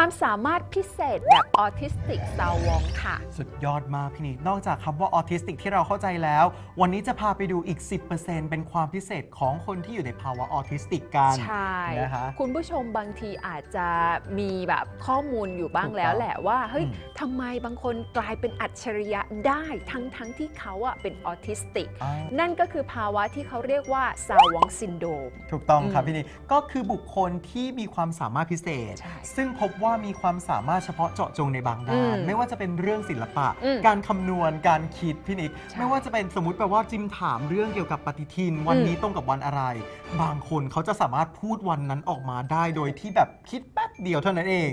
ความสามารถพิเศษแบบออทิสติกซาววองค่ะ สุดยอดมากพี่นิกนอกจากคำว่าออทิสติกที่เราเข้าใจแล้ว วันนี้จะพาไปดูอีก 10%เป็นความพิเศษของคนที่อยู่ในภาวะออทิสติกกันใช่นะคะคุณผู้ชมบางทีอาจจะมีแบบข้อมูลอยู่บ้างถูกต้องแล้วแหละว่าเฮ้ยอืมทำไมบางคนกลายเป็นอัจฉริยะได้ทั้งทั้งที่เขาอะเป็นออทิสติกอ่านั่นก็คือภาวะที่เขาเรียกว่าซาวองซินโดมถูกต้องครับอืมพี่นิกก็คือบุคคลที่มีความสามารถพิเศษใช่ซึ่งพบว่ามีความสามารถเฉพาะเจาะจงในบางด้าน อืมไม่ว่าจะเป็นเรื่องศิลปะ อืมการคำนวณการคิดพี่นิก ใช่ไม่ว่าจะเป็นสมมติแปลว่าจิมถามเรื่องเกี่ยวกับปฏิทิน วันอืมนี้ตรงกับวันอะไร บางคนเขาจะสามารถพูดวันนั้นออกมาได้โดยที่แบบคิดแป๊บ เดียวเท่านั้นเอง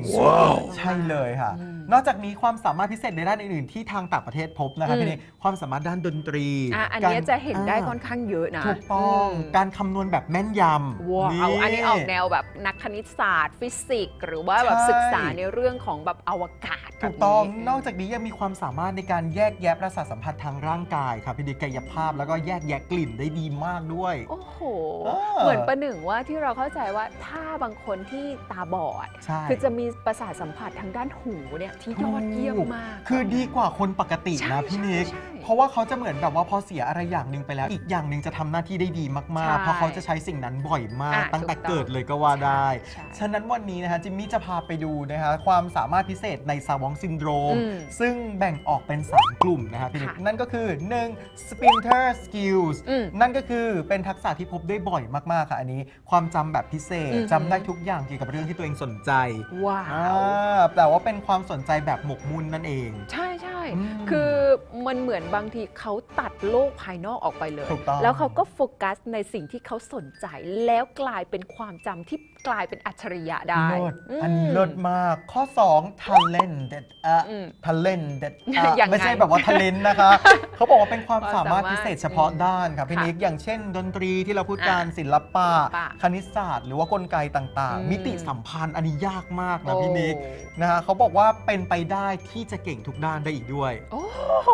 ใช่เลยค่ะอืมนอกจากนี้ความสามารถพิเศษในด้านอื่นๆที่ทางต่างประเทศพบนะคะอืมพี่นิกความสามารถด้านดนตรีอะอันเนี้ยการจะเห็นได้ค่อนอ่าข้างเยอะนะถูกต้องมการคำนวณแบบแม่นยำว้าวอันนี้ออกแนวแบบนักคณิตศาสตร์ ฟิสิกส์หรือว่าแบบใช่ศึกษาในเรื่องของแบบอวกาศถูกต้องแบบนอกจากนี้ยังมีความสามารถในการแยกแยะประสาทสัมผัสทางร่างกายค่ะพี่นิกกายภาพแล้วก็แยกแยะกลิ่นได้ดีมากด้วย โอ้โหเออเหมือนประหนึ่งว่าที่เราเข้าใจว่าถ้าบางคนที่ตาบอดใช่ คือจะมีประสาทสัมผัสทางด้านหูเนี่ยที่ยอดเยี่ยมมาก คือดีกว่าคนปกติใช่นะพี่นิก ใช่ เพราะว่าเขาจะเหมือนแบบว่าพอเสียอะไรอย่างหนึ่งไปแล้ว อีกอย่างหนึ่งจะทำหน้าที่ได้ดีมากใช่ๆเพราะเขาจะใช้สิ่งนั้นบ่อยมาก อะตั้งแต่ถูกต้องเกิดเลยก็ว่าได้ ใช่ฉะนั้นวันนี้นะคะจิมมี่จะพาไปดูนะคะความสามารถพิเศษในซาวองซินโดรม อืมซึ่งแบ่งออกเป็น 3 กลุ่มนะคะพี่นิกค่ะนั่นก็คือ 1. sprinter skills อืมนั่นก็คือเป็นทักษะที่พบได้บ่อยมาก ๆ ค่ะอันนี้ ความจำแบบพิเศษอือหือ จำได้ทุกอย่างเกี่ยวกับเรื่องที่ตัวเองสนใจว้าอ่าวแต่ว่าเป็นความสนใจแบบหมกมุ่นนั่นเอง ใช่ใช่ อืมคือมันเหมือนบางทีเขาตัดโลกภายนอกออกไปเลย ถูกต้อง แล้วเขาก็โฟกัสในสิ่งที่เขาสนใจ แล้วกลายเป็นความจำที่กลายเป็นอัจฉริยะได้เลิศม อันนี้เลิศมาก ข้อ 2 talented อะ อืม talented อะยังไงไม่ใช่แบบว่า talent นะคะ เขาบอกว่าเป็นความสามารถความสามารถพิเศษเฉพาะด้านครับพี่ค่ะนิก อย่างเช่น ดนตรีที่เราพูดกันอะศิลปะ ศิลปะคณิตศาสตร์ หรือว่ากลไกต่างอืม ๆ มิติสัมพันธ์อันนี้ยากมากนะพี่นิกโอ้ นะฮะเขาบอกว่าเป็นไปได้ที่จะเก่งทุกด้านได้อีกด้วยโอ้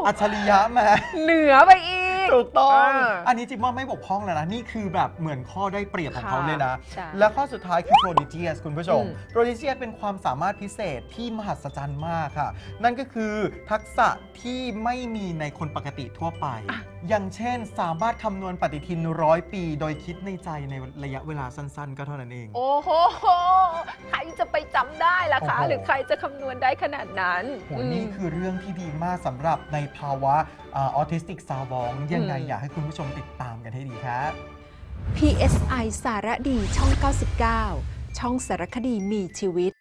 อัจฉริยะแหมเหนือไปอีก ถูกต้อง เอออัอันนี้จิมว่าไม่บกพร่องแล้วนะ นี่คือแบบเหมือนข้อได้เปรียบของเขาเลยนะ ใช่และข้อสุดท้ายคือ prodigious คุณผู้ชม อืม prodigious เป็นความสามารถพิเศษที่มหัศจรรย์มากค่ะ นั่นก็คือทักษะที่ไม่มีในคนปกติทั่วไปอะอย่างเช่นสามารถคำนวณปฏิทินร้อยปี โดยคิดในใจในระยะเวลาสั้นๆ ก็เท่านั้นเอง โอ้โหใครจะไปจำได้ล่ะคะ โอ้โห หรือใครจะคำนวณได้ขนาดนั้นโหนี่คือเรื่องที่ดีมากสำหรับในภาวะออทิสติกซาวบองยังไงอืม อยากให้คุณผู้ชมติดตามกันให้ดีครับ PSI สารดีช่อง 99 ช่องสารคดีมีชีวิต